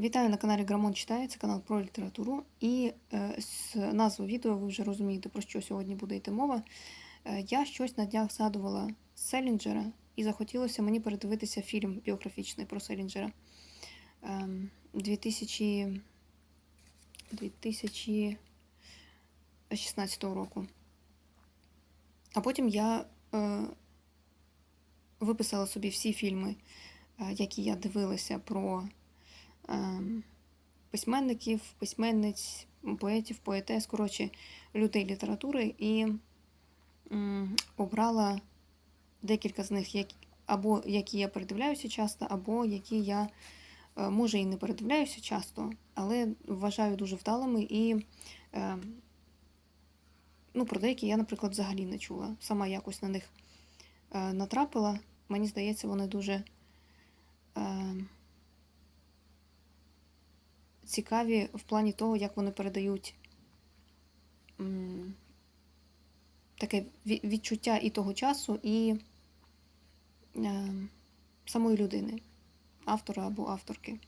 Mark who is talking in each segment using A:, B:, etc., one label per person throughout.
A: Вітаю на каналі Грамон читає, це канал про літературу. І з назви відео ви вже розумієте, про що сьогодні буде йти мова. Е, я щось на днях згадувала Селінджера, і захотілося мені передивитися фільм біографічний про Селінджера е, 2000... 2016 року. А потім я е, виписала собі всі фільми, е, які я дивилася про письменників, письменниць, поетів, поетес, коротше, людей літератури, і обрала декілька з них, або які я передивляюся часто, або які я, е, може, і не передивляюся часто, але вважаю дуже вдалими і. Е, Ну, про деякі я, наприклад, взагалі не чула. Сама якось на них е, натрапила. Мені здається, вони дуже е, цікаві в плані того, як вони передають таке відчуття і того часу, і е, самої людини, автора або авторки.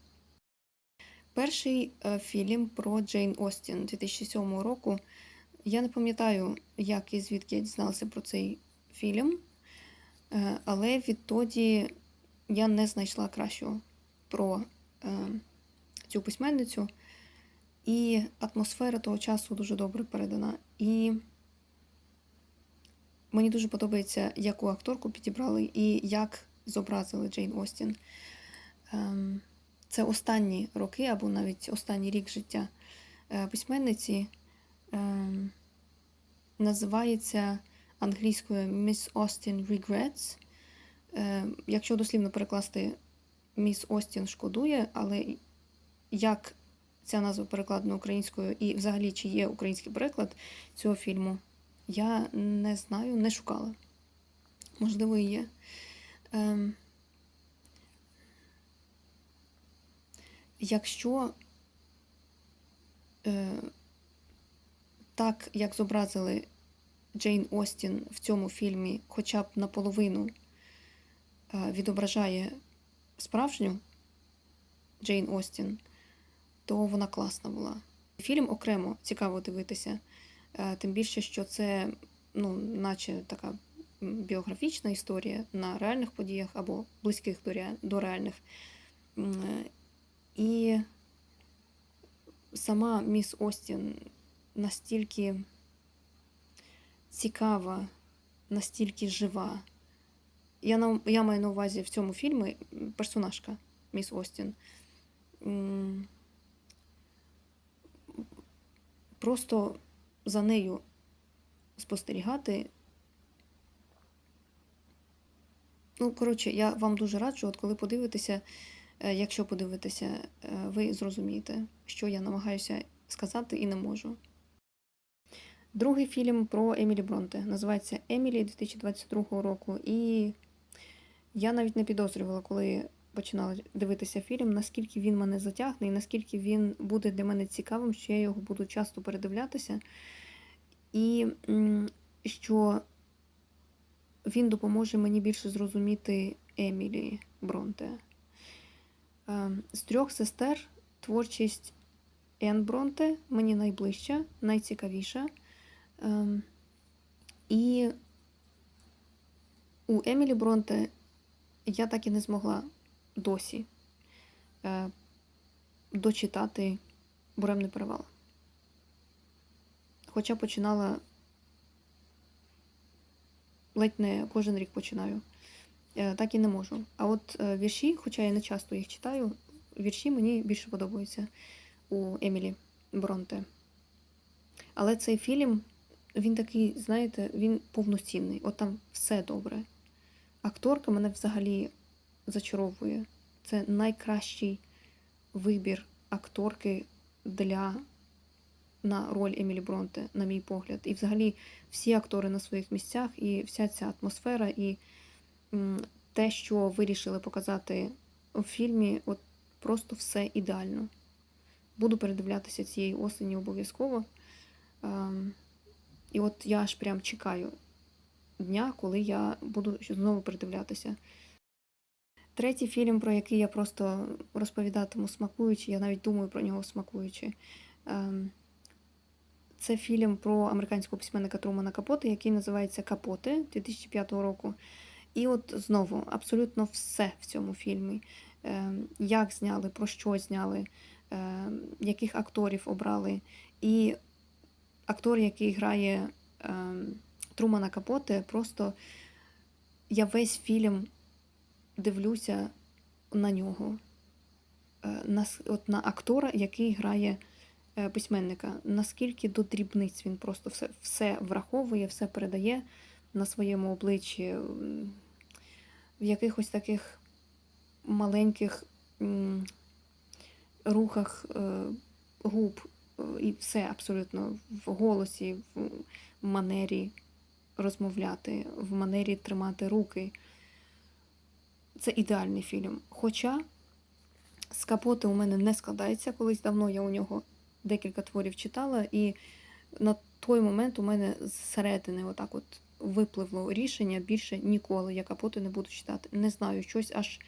A: Перший е, фільм про Джейн Остін 2007 року. Я не пам'ятаю, як і звідки я дізналася про цей фільм, е, але відтоді я не знайшла кращого про цю письменницю. І атмосфера того часу дуже добре передана. І мені дуже подобається, яку акторку підібрали і як зобразили Джейн Остін. Ем, Це останні роки, або навіть останній рік життя е, письменниці. Ем, Називається англійською Miss Austin Regrets. Е, Якщо дослівно перекласти Міс Остін шкодує, але як ця назва перекладена українською і взагалі чи є український переклад цього фільму, я не знаю, не шукала. Можливо, і є. Ем, Якщо е, так, як зобразили Джейн Остін в цьому фільмі, хоча б наполовину е, відображає справжню Джейн Остін, то вона класна була. Фільм окремо цікаво дивитися, е, тим більше, що це, ну, наче така біографічна історія на реальних подіях або близьких до, реальних. Е, І сама міс Остін настільки цікава, настільки жива. Я на, я маю на увазі в цьому фільмі персонажка Міс Остін. М, Просто за нею спостерігати. Ну, коротше, я вам дуже раджу, от коли подивитеся, е, якщо подивитеся, е, ви зрозумієте, що я намагаюся сказати і не можу. Другий фільм про Емілі Бронте. Називається Емілі 2022 року. І я навіть не підозрювала, коли починала дивитися фільм, наскільки він мене затягне і наскільки він буде для мене цікавим, що я його буду часто передивлятися. І що він допоможе мені більше зрозуміти Емілі Бронте. Е, З трьох сестер творчість Ен Бронте мені найближча, найцікавіша. Ем, І у Емілі Бронте я так і не змогла досі е, дочитати Буремний перевал. Хоча починала ледь не кожен рік починаю. Е, Так і не можу. А от е, вірші, хоча я не часто їх читаю, вірші мені більше подобаються у Емілі Бронте. Але цей фільм, він такий, знаєте, він повноцінний. От там все добре. Акторка мене взагалі зачаровує. Це найкращий вибір акторки для на роль Емілі Бронте, на мій погляд. І взагалі всі актори на своїх місцях, і вся ця атмосфера, і те, що вирішили показати у фільмі, от просто все ідеально. Буду передивлятися цієї осені обов'язково. Ем, І от я аж прям чекаю дня, коли я буду знову передивлятися. Третій фільм, про який я просто розповідатиму смакуючи, я навіть думаю про нього смакуючи. Ем, Це фільм про американського письменника Трумана Капоти, який називається Капоти 2005 року. І от знову абсолютно все в цьому фільмі. Ем, Як зняли, про що зняли, ем, яких акторів обрали. І актор, який грає Трумана Капоте, просто я весь фільм дивлюся на нього. Е, на, от на актора, який грає е, письменника. Наскільки до дрібниць він просто все, все враховує, все передає на своєму обличчі, в якихось таких маленьких рухах е, губ, і все абсолютно в голосі, в манері розмовляти, в манері тримати руки. Це ідеальний фільм. Хоча з капоти у мене не складається. Колись давно я у нього декілька творів читала, і на той момент у мене зсередини отак от випливло рішення більше ніколи я капоти не буду читати. Не знаю, щось аж.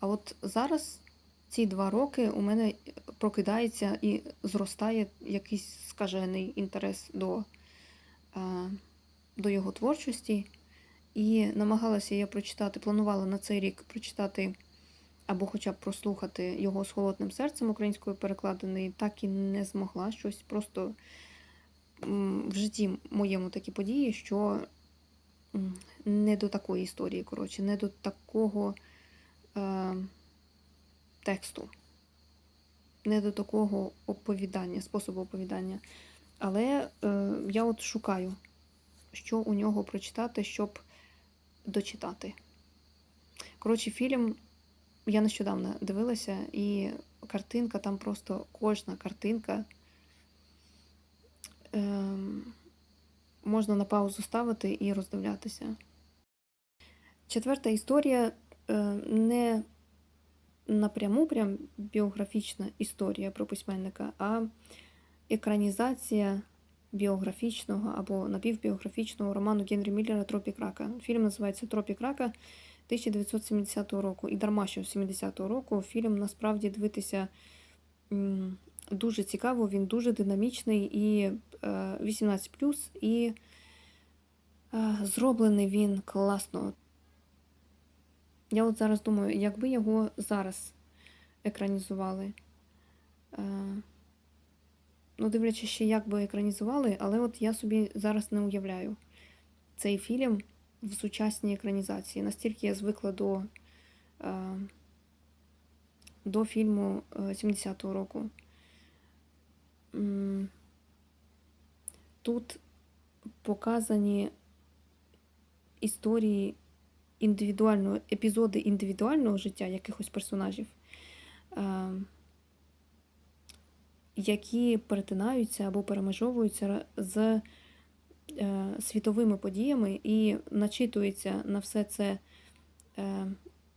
A: А от зараз, ці два роки, у мене прокидається і зростає якийсь скажений інтерес до, е, до його творчості. І намагалася я прочитати, планувала на цей рік прочитати або хоча б прослухати його з холодним серцем українською перекладений, так і не змогла щось. Просто в житті моєму такі події, що не до такої історії, коротше, не до такого е, тексту, не до такого оповідання, способу оповідання. Але е, я от шукаю, що у нього прочитати, щоб дочитати. Коротше, фільм я нещодавно дивилася, і картинка там просто кожна картинка. Ем, можна на паузу ставити і роздивлятися. Четверта історія е, не напряму прям біографічна історія про письменника, а екранізація біографічного або напівбіографічного роману Генрі Міллера Тропік Рака. Фільм називається Тропік Рака 1970 року. І дарма що 70-го року фільм насправді дивитися дуже цікаво, він дуже динамічний і е, 18 і е, зроблений він класно. Я от зараз думаю, якби його зараз екранізували. Е, ну, дивлячись ще, як би екранізували, але от я собі зараз не уявляю цей фільм в сучасній екранізації. Настільки я звикла до, е, до фільму е, 70-го року. Тут показані історії індивідуального, епізоди індивідуального життя якихось персонажів, е, які перетинаються або перемежовуються з е, світовими подіями, і начитується на все це е,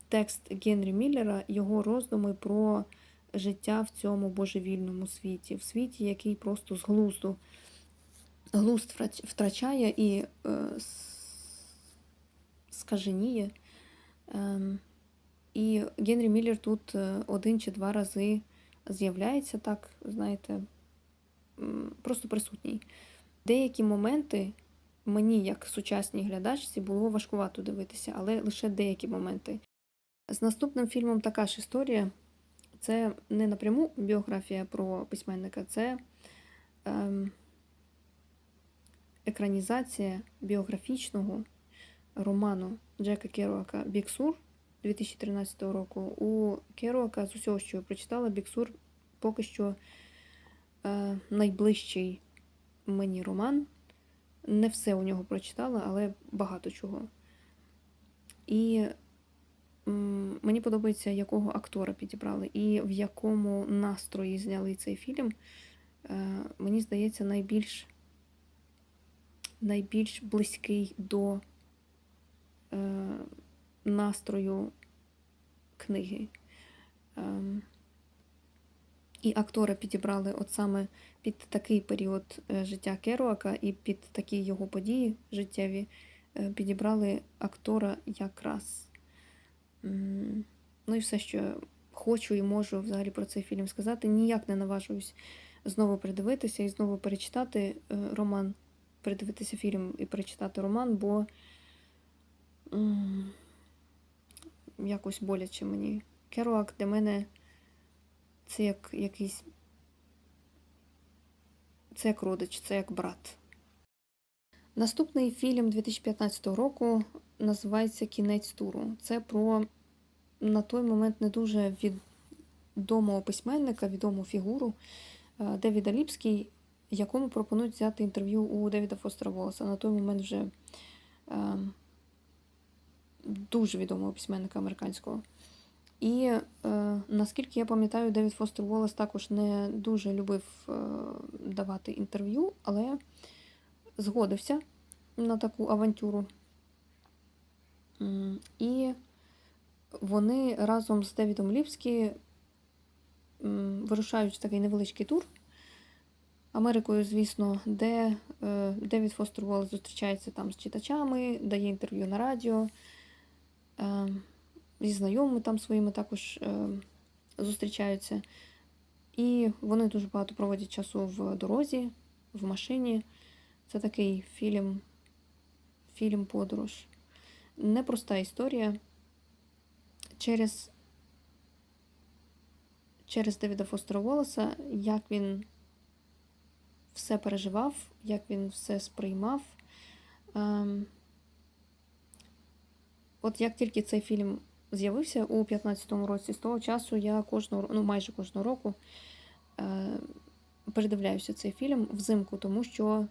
A: текст Генрі Міллера, його роздуми про життя в цьому божевільному світі, в світі, який просто з глузду глузд втрачає і е, скаженіє. Ем, і Генрі Міллер тут один чи два рази з'являється так, знаєте, просто присутній. Деякі моменти мені, як сучасній глядачці, було важкувато дивитися, але лише деякі моменти. З наступним фільмом така ж історія. Це не напряму біографія про письменника, це ем, екранізація біографічного роману Джека Керуака Біксур 2013 року. У Керуака з усього, що я прочитала, Біксур поки що е, найближчий мені роман. Не все у нього прочитала, але багато чого. І м, мені подобається, якого актора підібрали, і в якому настрої зняли цей фільм. Е, мені здається, найбільш, найбільш близький до е, настрою книги. Ем, і актора підібрали от саме під такий період е, життя Керуака і під такі його події життєві е, підібрали актора якраз. Ну і все, що хочу і можу взагалі про цей фільм сказати. Ніяк не наважуюсь знову придивитися і знову перечитати е, роман, передивитися фільм і перечитати роман, бо якось боляче мені. Керуак для мене це як якийсь. Це як родич, це як брат. Наступний фільм 2015 року називається Кінець туру. Це про на той момент не дуже відомого письменника, відому фігуру е, Девіда Ліпський, якому пропонують взяти інтерв'ю у Девіда Фостера Волоса. На той момент вже е, дуже відомого письменника американського. І е, наскільки я пам'ятаю, Девід Фостер Волос також не дуже любив е, давати інтерв'ю, але згодився на таку авантюру. І вони разом з Девідом Ліпські вирушають в такий невеличкий тур Америкою, звісно, де е, Девід Фостер Волос зустрічається там з читачами, дає інтерв'ю на радіо. Е, зі знайомими там своїми також е, зустрічаються. І вони дуже багато проводять часу в дорозі, в машині. Це такий фільм, фільм подорож. Непроста історія. Через, через Девіда Фостера Волоса, як він все переживав, як він все сприймав. От як тільки цей фільм з'явився у 15-му році, з того часу я кожного ну майже кожного року е, передивляюся цей фільм взимку, тому що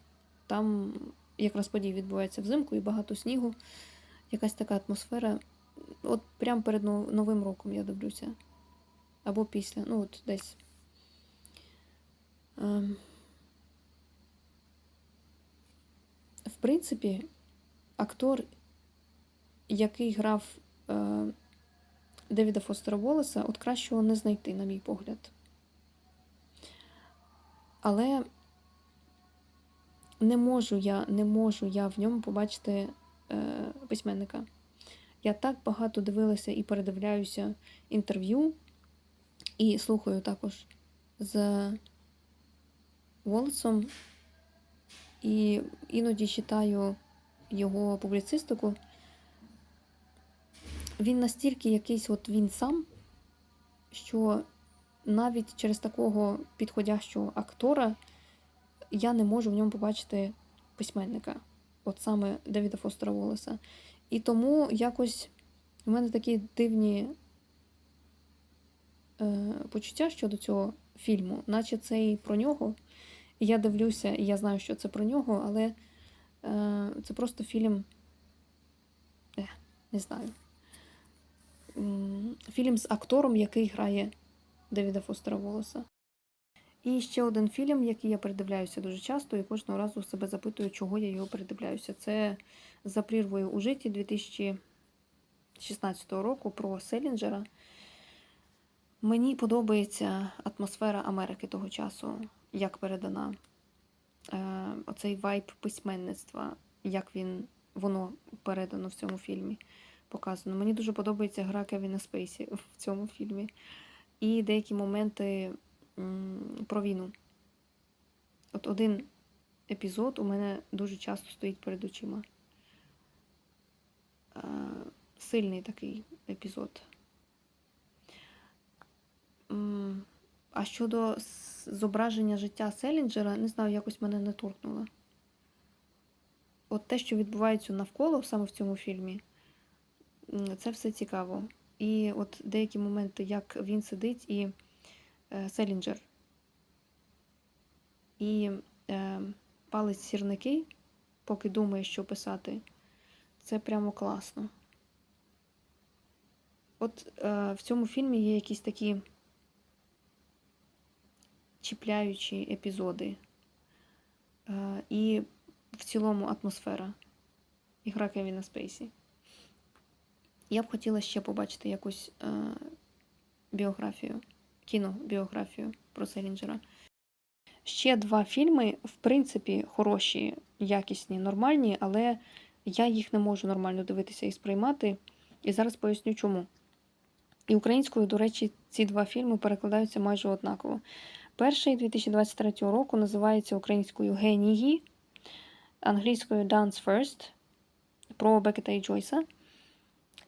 A: там якраз події відбуваються взимку і багато снігу, якась така атмосфера. От прямо перед Новим роком я дивлюся. Або після, ну от десь. Ем. В принципі, актор, який грав е, Девіда Фостера Волоса, от кращого не знайти, на мій погляд. Але не можу я, не можу я в ньому побачити е, письменника. Я так багато дивилася і передивляюся інтерв'ю, і слухаю також з Волосом, і іноді читаю його публіцистику. Він настільки якийсь от він сам, що навіть через такого підходящого актора я не можу в ньому побачити письменника, от саме Девіда Фостера Волоса. І тому якось у мене такі дивні е, почуття щодо цього фільму, наче це і про нього. Я дивлюся, і я знаю, що це про нього, але е, це просто фільм. Е, не знаю. Фільм з актором, який грає Девіда Фостера Волоса. І ще один фільм, який я передивляюся дуже часто, і кожного разу себе запитую, чого я його передивляюся. Це за прірвою у житті 2016 року про Селінджера. Мені подобається атмосфера Америки того часу, як передана е, оцей вайб письменництва, як він, воно передано в цьому фільмі, показано. Мені дуже подобається гра Кевіна Спейсі в цьому фільмі. І деякі моменти про війну. От один епізод у мене дуже часто стоїть перед очима. Е, Сильний такий епізод. А щодо зображення життя Селінджера, не знаю, якось мене не торкнуло. От те, що відбувається навколо саме в цьому фільмі, це все цікаво. І от деякі моменти, як він сидить і е, Селінджер, і е, палить сірники, поки думає, що писати, це прямо класно. От е, в цьому фільмі є якісь такі чіпляючі епізоди. Е, і в цілому атмосфера. І гра Кевіна Спейсі. Я б хотіла ще побачити якусь е, біографію, кінобіографію про Селінджера. Ще два фільми, в принципі, хороші, якісні, нормальні, але я їх не можу нормально дивитися і сприймати. І зараз поясню чому. І українською, до речі, ці два фільми перекладаються майже однаково. Перший 2023 року називається українською Генії, англійською Dance First про Бекета і Джойса.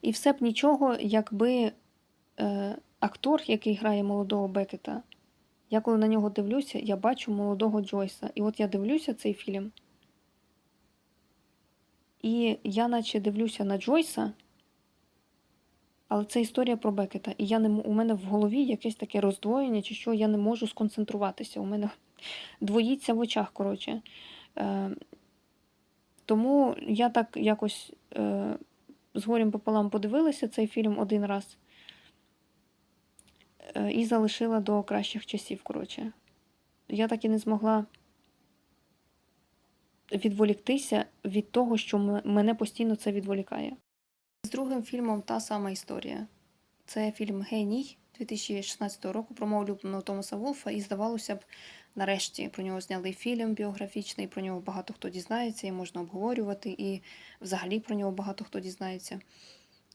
A: І все б нічого, якби е, актор, який грає молодого Бекета, я коли на нього дивлюся, я бачу молодого Джойса. І от я дивлюся цей фільм. І я наче дивлюся на Джойса, але це історія про Бекета. І я не, у мене в голові якесь таке роздвоєння, чи що я не можу сконцентруватися. У мене двоїться в очах, коротше. Е, тому я так якось е, з горем пополам подивилася цей фільм один раз е, і залишила до кращих часів, коротше. Я так і не змогла відволіктися від того, що мене постійно це відволікає. З другим фільмом та сама історія. Це фільм Геній 2016 року про улюбленого Томаса Вулфа, і здавалося б, нарешті про нього зняли фільм біографічний, про нього багато хто дізнається, і можна обговорювати, і взагалі про нього багато хто дізнається.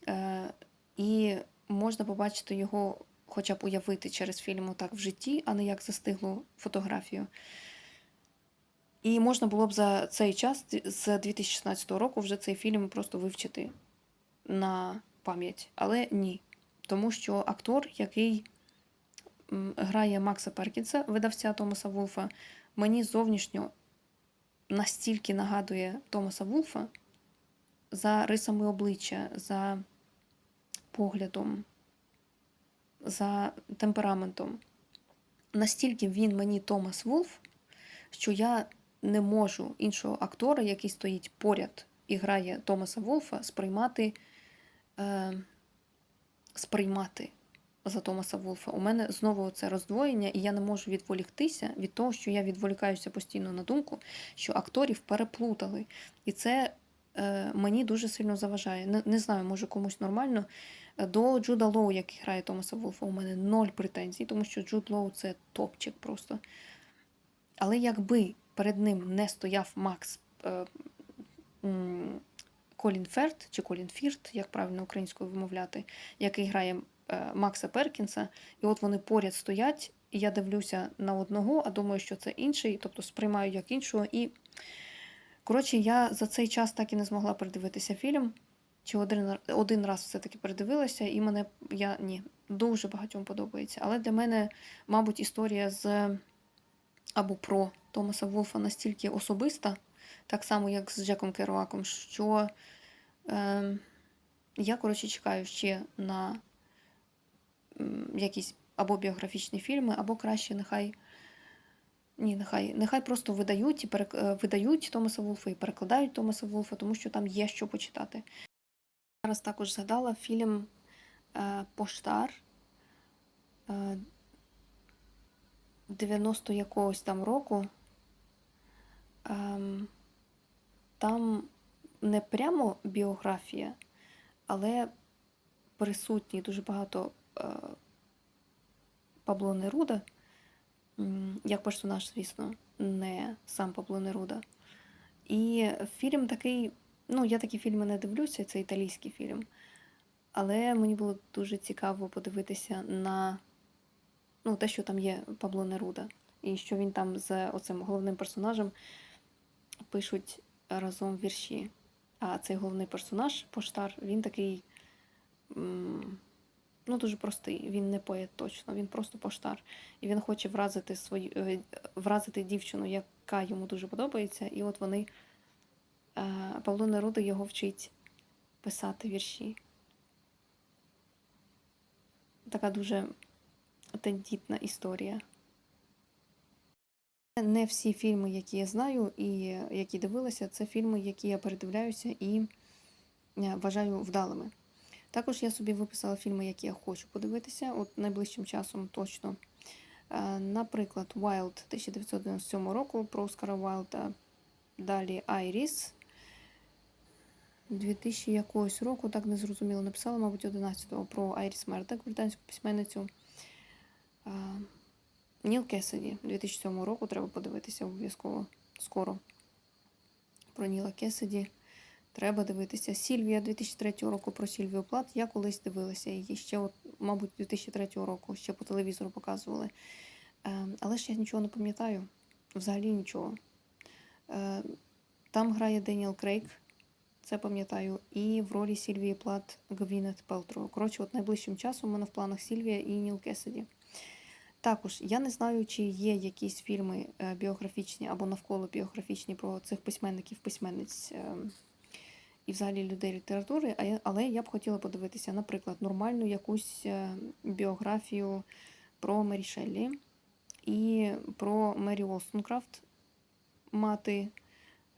A: Е, і можна побачити його, хоча б уявити через фільм так в житті, а не як застиглу фотографію. І можна було б за цей час, з 2016 року, вже цей фільм просто вивчити на пам'ять. Але ні. Тому що актор, який грає Макса Перкінса, видавця Томаса Вулфа, мені зовнішньо настільки нагадує Томаса Вулфа за рисами обличчя, за поглядом, за темпераментом. Настільки він мені Томас Вулф, що я не можу іншого актора, який стоїть поряд і грає Томаса Вулфа, сприймати, е, сприймати за Томаса Вулфа. У мене знову це роздвоєння, і я не можу відволіктися від того, що я відволікаюся постійно на думку, що акторів переплутали. І це е, мені дуже сильно заважає. Не, не знаю, може комусь нормально. До Джуда Лоу, який грає Томаса Вулфа, у мене ноль претензій, тому що Джуд Лоу це топчик просто. Але якби перед ним не стояв Макс е, Колін Ферт чи Колін Фірт, як правильно українською вимовляти, який грає Макса Перкінса, і от вони поряд стоять, і я дивлюся на одного, а думаю, що це інший, тобто сприймаю як іншого. І коротше, я за цей час так і не змогла передивитися фільм. Чи один, один раз все-таки передивилася, і мене я ні, дуже багатьом подобається. Але для мене, мабуть, історія з або про Томаса Волфа настільки особиста, так само, як з Джеком Керуаком, що е, я, коротше, чекаю ще на якісь або біографічні фільми, або краще нехай. Ні, нехай, нехай просто видають і перек... е, видають Томаса Вулфа і перекладають Томаса Вулфа, тому що там є що почитати. Зараз також згадала фільм е, Поштар е, 90 якогось там року. Ем, там не прямо біографія, але присутні дуже багато е, Пабло Неруда, як персонаж, звісно, не сам Пабло Неруда. І фільм такий, ну, я такі фільми не дивлюся, це італійський фільм. Але мені було дуже цікаво подивитися на ну, те, що там є Пабло Неруда. І що він там з оцим головним персонажем пишуть разом вірші. А цей головний персонаж, поштар, він такий ну, дуже простий. Він не поет точно, він просто поштар. І він хоче вразити свою е, вразити дівчину, яка йому дуже подобається. І от вони е, Павло Неруда його вчить писати вірші. Така дуже тендітна історія. Не всі фільми, які я знаю і які дивилася, це фільми, які я передивляюся і е, вважаю вдалими. Також я собі виписала фільми, які я хочу подивитися, от найближчим часом точно. Е, Наприклад, Wild 1997 року про Оскара Вайлда. Далі Айріс 2000 якогось року, так не зрозуміло, написала, мабуть, 11-го про Айріс Мердек, британську письменницю. А, Ніл Кеседі 2007 року треба подивитися обов'язково скоро. Про Ніла Кеседі Треба дивитися. Сільвія 2003 року про Сільвію Плат. Я колись дивилася її ще, от, мабуть, 2003 року, ще по телевізору показували. Е, але ж я нічого не пам'ятаю. Взагалі нічого. Е, там грає Деніел Крейг, це пам'ятаю, і в ролі Сільвії Плат Гвінет Пелтро. Коротше, от найближчим часом у мене в планах Сільвія і Ніл Кесіді. Також я не знаю, чи є якісь фільми е, біографічні або навколо біографічні про цих письменників, письменниць е, і взагалі людей літератури, але я б хотіла подивитися, наприклад, нормальну якусь е, біографію про Мері Шеллі і про Мері Wollstonecraft, мати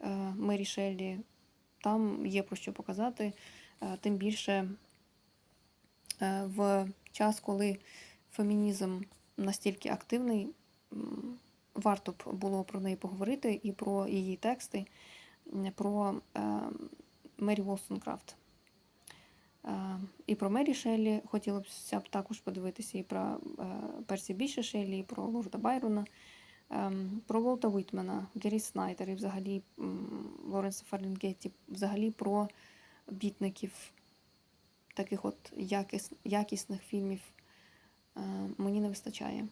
A: е, Мері Шеллі. Там є про що показати, е, тим більше в час, коли фемінізм настільки активний, варто б було про неї поговорити і про її тексти, про Мері Wollstonecraft. Е, І про Мері Шеллі хотілося б також подивитися, і про е, Персі Біша Шеллі, і про Лорда Байрона, ем, про Волта Вітмена, Гері Снайдер і взагалі Лоренса Ферлінгетті, взагалі про бітників, таких от якіс, якісних фільмів е, мені не вистачає.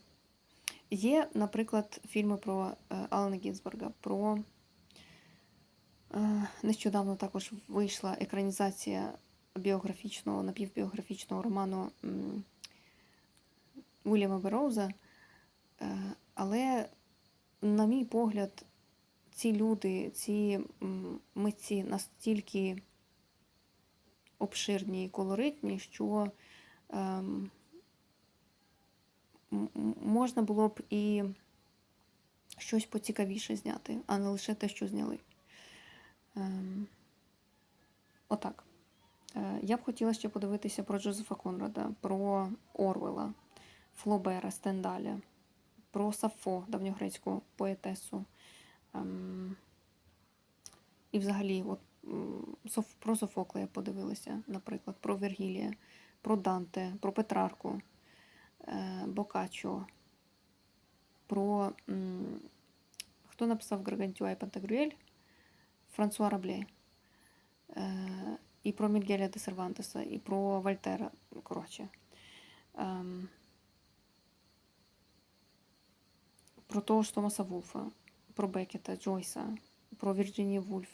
A: Є, наприклад, фільми про е, Алана Гінзберга, про е, нещодавно також вийшла екранізація біографічного, напівбіографічного роману м, Уільяма Бероуза. Е, Але, на мій погляд, ці люди, ці митці настільки обширні і колоритні, що ем, можна було б і щось поцікавіше зняти, а не лише те, що зняли. Ем, Отак. Е, Я б хотіла ще подивитися про Джозефа Конрада, про Орвела, Флобера, Стендаля, про Сафо, давньогрецьку поетесу. Ем, І взагалі, от, про Софокла я подивилася, наприклад, про Вергілія, про Данте, про Петрарку, е, Бокаччо, про хто написав Гаргантюа і Пантагрюель? Франсуа Рабле. Е, І про Мігеля де Сервантеса, і про Вольтера. Коротше. Ем, про того ж Томаса Вулфа, про Бекета, Джойса, про Вірджинію Вульф.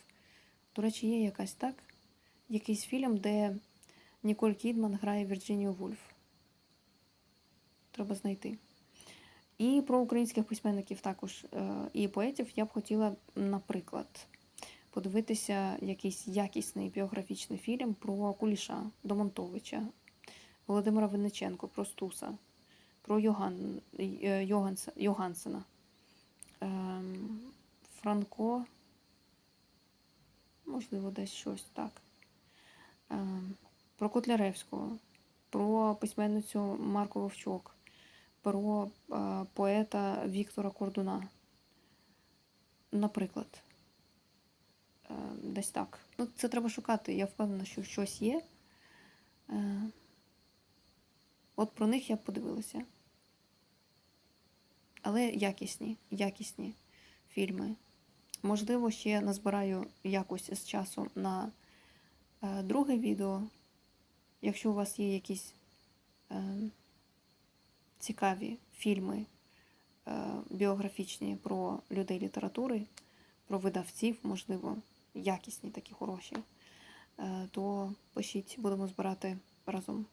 A: До речі, є якась так? Якийсь фільм, де Ніколь Кідман грає Вірджинію Вульф. Треба знайти. І про українських письменників також е, і поетів я б хотіла, наприклад, подивитися якийсь якісний біографічний фільм про Куліша, Домонтовича, Володимира Винниченко, про Стуса, про Йоган, е, Йоганса, Йогансена, ем, Франко, можливо, десь щось так. Ем, про Котляревського, про письменницю Марку Вовчок, про е, поета Віктора Кордуна. Наприклад. Е, Десь так. Ну, це треба шукати. Я впевнена, що щось є. Е, От про них я подивилася. Але якісні, якісні фільми. Можливо, ще назбираю якось з часу на е, друге відео. Якщо у вас є якісь цікаві фільми біографічні про людей літератури, про видавців, можливо, якісні такі хороші, е, то пишіть, будемо збирати разом.